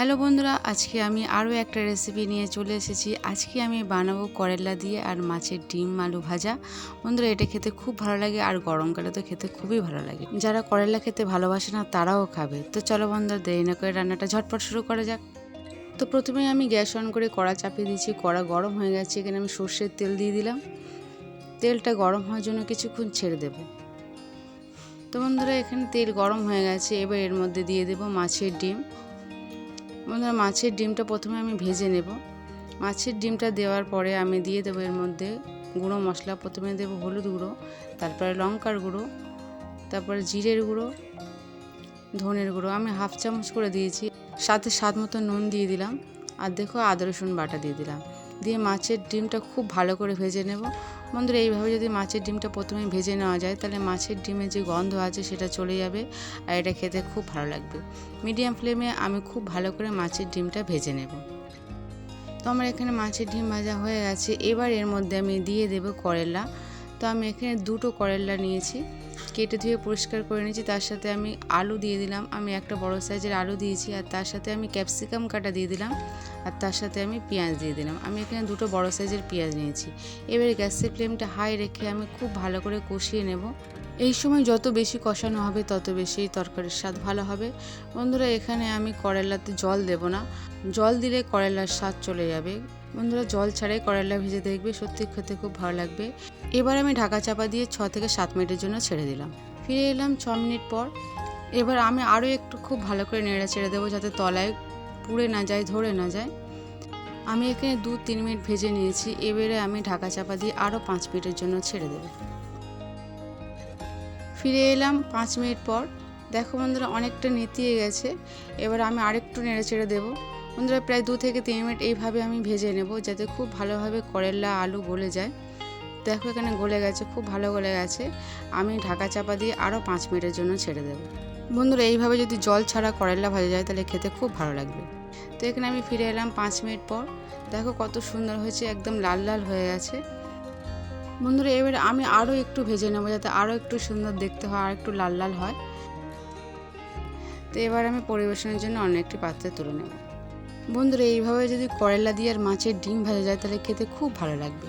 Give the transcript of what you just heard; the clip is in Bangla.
হ্যালো বন্ধুরা, আজকে আমি আরও একটা রেসিপি নিয়ে চলে এসেছি। আজকে আমি বানাবো করলা দিয়ে আর মাছের ডিম আলু ভাজা। বন্ধুরা, এটা খেতে খুব ভালো লাগে আর গরমকালে তো খেতে খুবই ভালো লাগে। যারা করলা খেতে ভালোবাসে না, তারাও খাবে। তো চলো বন্ধুরা, দেরি না করে রান্নাটা ঝটপট শুরু করা যাক। তো প্রথমে আমি গ্যাস অন করে কড়া চাপিয়ে দিয়েছি। কড়া গরম হয়ে গেছে, এখানে আমি সর্ষের তেল দিয়ে দিলাম। তেলটা গরম হওয়ার জন্য কিছুক্ষণ ছেড়ে দেব। তো বন্ধুরা, এখানে তেল গরম হয়ে গেছে, এবার এর মধ্যে দিয়ে দেব মাছের ডিম। বন্ধুরা মাছের ডিমটা প্রথমে আমি ভেজে নেব। মাছের ডিমটা দেওয়ার পরে আমি দিয়ে দেবো এর মধ্যে গুঁড়ো মশলা। প্রথমে দেবো হলুদ গুঁড়ো, তারপরে লঙ্কার গুঁড়ো, তারপরে জিরের গুঁড়ো, ধনের গুঁড়ো। আমি হাফ চামচ করে দিয়েছি। সাথে স্বাদ মতো নুন দিয়ে দিলাম। আর দেখো আদা রসুন বাটা দিয়ে দিলাম। দিয়ে মাছের ডিমটা খুব ভালো করে ভেজে নেব। বন্ধুরা, এইভাবে যদি মাছের ডিমটা প্রথমে ভেজে নেওয়া যায়, তাহলে মাছের ডিমের যে গন্ধ আছে সেটা চলে যাবে আর এটা খেতে খুব ভালো লাগবে। মিডিয়াম ফ্লেমে আমি খুব ভালো করে মাছের ডিমটা ভেজে নেব। তো আমার এখানে মাছের ডিম ভাজা হয়ে গেছে। এবার এর মধ্যে আমি দিয়ে দেব করেলা। তো আমি এখানে দুটো করেলা নিয়েছি। কেটে ধুয়ে পরিষ্কার করে নিয়েছি, তার সাথে আমি আলু দিয়ে দিলাম। আমি একটা বড় সাইজের আলু দিয়েছি আর তার সাথে আমি ক্যাপসিকাম কাটা দিয়ে দিলাম আর তার সাথে আমি পেঁয়াজ দিয়ে দিলাম। আমি এখানে দুটো বড় সাইজের পেঁয়াজ নিয়েছি। এবারে গ্যাসের ফ্লেমটা হাই রেখে আমি খুব ভালো করে কষিয়ে নেব। এই সময় যত বেশি কষানো হবে, তত বেশি তরকারির স্বাদ ভালো হবে। বন্ধুরা, এখানে আমি করলাতে জল দেব না। জল দিলে করলার স্বাদ চলে যাবে। বন্ধুরা, জল ছাড়াই করলা ভেজে দেখবে, সত্যি খেতে খুব ভালো লাগবে। এবার আমি ঢাকা চাপা দিয়ে ছ থেকে সাত মিনিটের জন্য ছেড়ে দিলাম ফিরে এলাম ছ মিনিট পর। এবার আমি আরও একটু খুব ভালো করে নেড়ে ছেড়ে দেবো যাতে তলায় পুড়ে না যায়, ধরে না যায়। আমি এখানে দু তিন মিনিট ভেজে নিয়েছি। এবারে আমি ঢাকা চাপা দিয়ে আরও পাঁচ মিনিটের জন্য ছেড়ে দেবো। ফিরে এলাম পাঁচ মিনিট পর। দেখো বন্ধুরা, অনেকটা নেতিয়ে গেছে। এবার আমি আরেকটু নেড়ে চেড়ে দেবো। বন্ধুরা, প্রায় দু থেকে তিন মিনিট এইভাবে আমি ভেজে নেব যাতে খুব ভালোভাবে করলা, আলু গলে যায়। দেখো এখানে গলে গেছে, খুব ভালো গলে গেছে। আমি ঢাকা চাপা দিয়ে আরও পাঁচ মিনিটের জন্য ছেড়ে দেবো। বন্ধুরা, এইভাবে যদি জল ছাড়া করলা ভাজা যায়, তাহলে খেতে খুব ভালো লাগবে। তো এখানে আমি ফিরে এলাম পাঁচ মিনিট পর। দেখো কত সুন্দর হয়েছে, একদম লাল লাল হয়ে গেছে। বন্ধুরা, এবারে আমি আরও একটু ভেজে নেব যাতে আরও একটু সুন্দর দেখতে হয়, আর একটু লাল লাল হয়। তো এবার আমি পরিবেশনের জন্য অন্য একটি পাত্রে তুলে নেব। বন্ধুরা, এইভাবে যদি করলা দিয়ে আর মাছের ডিম ভাজা যায়, তাহলে খেতে খুব ভালো লাগবে।